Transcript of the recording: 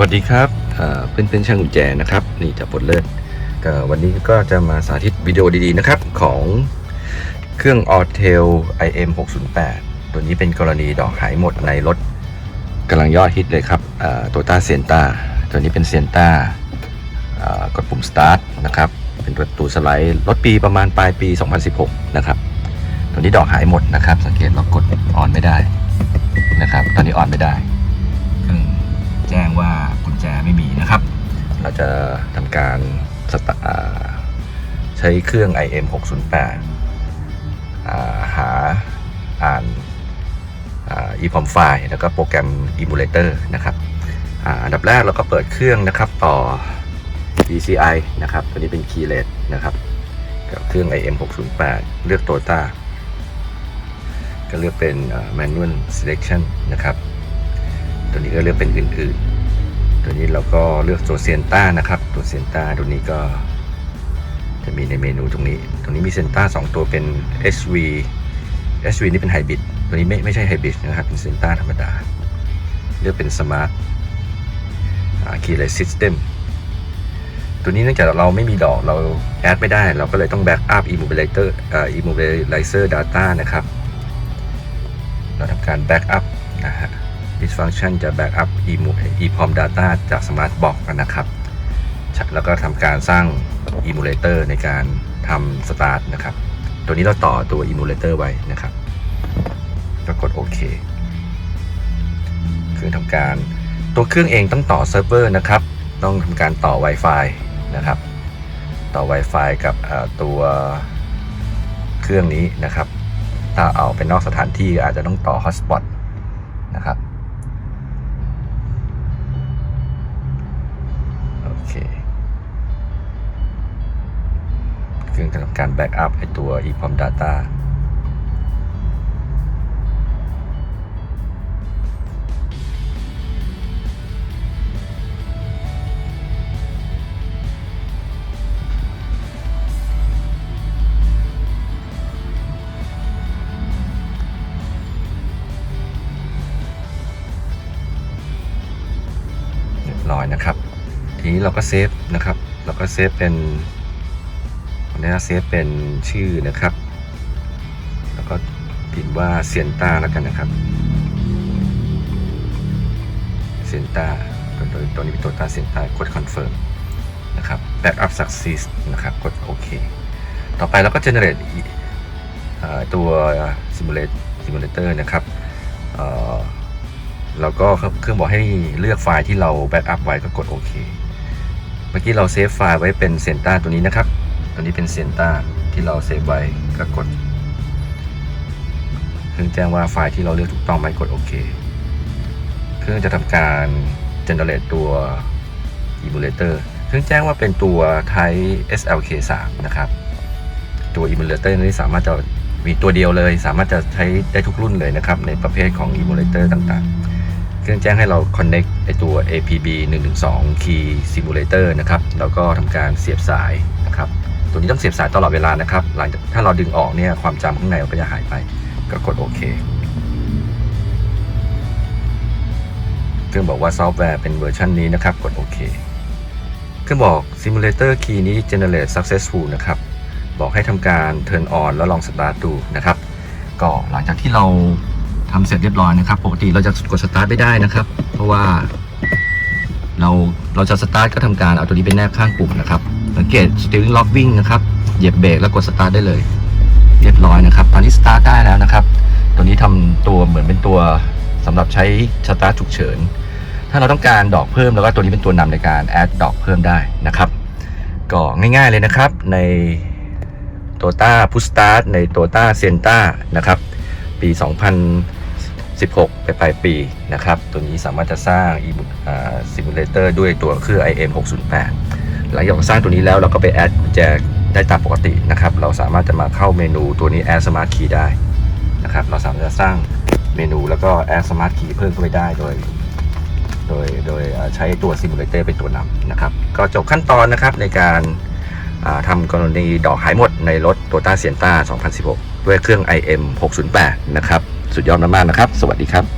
สวัสดีครับเพื่อนเพื่อนๆช่างกุญแจนะครับ นี่จะปลดเลิศก็วันนี้ก็จะมาสาธิตวิดีโอดีๆนะครับ ของเครื่อง a u t e l IM 608ตัวนี้เป็นกรณีดอกหายหมดในรถกำลังยอดฮิตเลยครับโตต้าเซียนต้าตัวนี้เป็นเซียนต้ากดปุ่ม start นะครับ เป็นประตูสไลด์รถปีประมาณปลายปี 2016 นะครับ ตัวนี้ดอกหายหมดนะครับ สังเกตเรากดออนไม่ได้นะครับ ตอนนี้ออนไม่ได้ ไม่มีนะครับ เราจะทำการสตาใช้เครื่อง IM 608าหาอ่านอ่า EPROM ไฟล์แล้วก็โปรแกรม Emulator นะครับอันดับแรกเราก็เปิดเครื่องนะครับต่อ DCI นะครับ ตัวนี้เป็น Keyless นะครับ กับเครื่อง IM 608เลือก Toyota ก็เลือกเป็น Manual Selection นะครับ ตัวนี้ก็เลือกเป็นอื่นๆ ตัวนี้เราก็เลือกตัวเซนต้านะครับตัวเซนต้าตัวนี้ก็จะมีในเมนูตรงนี้ ตรงนี้มีเซนต้า2ตัวเป็น SV SV นี่เป็นไฮบริดตัวนี้ไม่ไม่ใช่ไฮบริดนะครับเป็นเซนต้าธรรมดา เลือกเป็นสมาร์ทคีย์เลสซิสเต็มตัวนี้เนื่องจากเราไม่มีดอกเราแอดไม่ได้ เราก็เลยต้องแบ็กอัพ immobilizer เอ่อ immobilizer data นะครับ เราทำการแบ็กอัพนะฮะ this function จะ backup EPROM data จาก Smart Box นะครับ แล้วก็ทำการสร้าง emulator ในการทำ start นะครับ ตัวนี้เราต่อตัว emulator ไว้นะครับก็กดโอเคเครื่องทำการตัวเครื่องเองต้องต่อเซิร์ฟเวอร์นะครับ ต้องทำการต่อ Wi-Fi นะครับ ต่อ Wi-Fi กับตัวเครื่องนี้นะครับ ถ้าเอาเป็นนอกสถานที่อาจจะต้องต่อ hotspot นะครับ การแบ็กอัพไอตัว EPROM data ร้อยนะครับ ทีนี้เราก็เซฟนะครับ เราก็เซฟเป็น นนี้เซฟเป็นชื่อนะครับ แล้วก็พิมพ์ว่าเซียนต้าแล้วกันนะครับเซียนต้าตัวตัวตัวนี้เป็นตัวตาเซียนต้ากดคอนเฟิร์มนะครับแบ็กอัพสักซีสนะครับ กดโอเค ต่อไปเราก็ generate อีเอ่อตัว simulate simulator นะครับเอ่อแล้วก็เครื่องบอกให้เลือกไฟล์ที่เราแบ็กอัพไว้ก็กดโอเค เมื่อกี้เราเซฟไฟล์ไว้เป็นเซนต้าตัวนี้นะครับ ตัวนี้เป็นเซนต้าที่เราเซฟไว้ก็กดเครื่องแจ้งว่าไฟล์ที่เราเลือกถูกต้องไหมกดโอเค เครื่องจะทำการ generate ตัว emulator เครื่องแจ้งว่าเป็นตัว Type SLK3 นะครับตัว emulator นี้สามารถจะมีตัวเดียวเลย สามารถจะใช้ได้ทุกรุ่นเลยนะครับ ในประเภทของ emulator ต่างๆ เครื่องแจ้งให้เรา connect ไอตัว APB 112 key simulator นะครับ แล้วก็ทำการเสียบสายนะครับ ตัวนี้ต้องเสียบสายตลอดเวลานะครับ หลังจากถ้าเราดึงออกเนี่ยความจำข้างในมันก็จะหายไป ก็กดโอเคเครื่องบอกว่าซอฟต์แวร์เป็นเวอร์ชันนี้นะครับ กดโอเคเครื่องบอก simulator key นี้ generate successful นะครับ บอกให้ทำการ turn on แล้วลอง start ดูนะครับ ก็หลังจากที่เราทำเสร็จเรียบร้อยนะครับ ปกติเราจะกด start ไม่ได้นะครับ เพราะว่าเราเราจะ start ก็ทำการเอาตัวนี้เป็นแนบข้างปุ่มนะครับ สังเกต steering lock วิ่งนะครับ เหยียบเบรกแล้วกด start ได้เลย เรียบร้อยนะครับ ตอนนี้ start ได้แล้วนะครับ ตัวนี้ทำตัวเหมือนเป็นตัวสำหรับใช้ start ฉุกเฉิน ถ้าเราต้องการดอกเพิ่มแล้วก็ตัวนี้เป็นตัวนำในการ add ดอกเพิ่มได้นะครับ ก็ง่ายๆเลยนะครับในโตต้าพุสตาร์ทในโตต้าเซนต้านะครับ ปี 2016 ไปปลายปีนะครับ ตัวนี้สามารถจะสร้างซิมูเลเตอร์ด้วยตัวเครื่อง IM 608 หลังจากสร้างตัวนี้แล้วเราก็ไปแอดกุญแจได้ตามปกตินะครับ เราสามารถจะมาเข้าเมนูตัวนี้ Add Smart Key ได้นะครับ เราสามารถจะสร้างเมนูแล้วก็ Add Smart Key เพิ่มเข้าไปได้โดย โดยโดยใช้ตัวซิมูเลเตอร์เป็นตัวนำนะครับ ก็จบขั้นตอนนะครับในการทำกรณีดอกหายหมดในรถ t o y ต้าเซียนต้า2016 ด้วยเครื่อง IM 608 นะครับ สุดยอดมากๆนะครับ สวัสดีครับ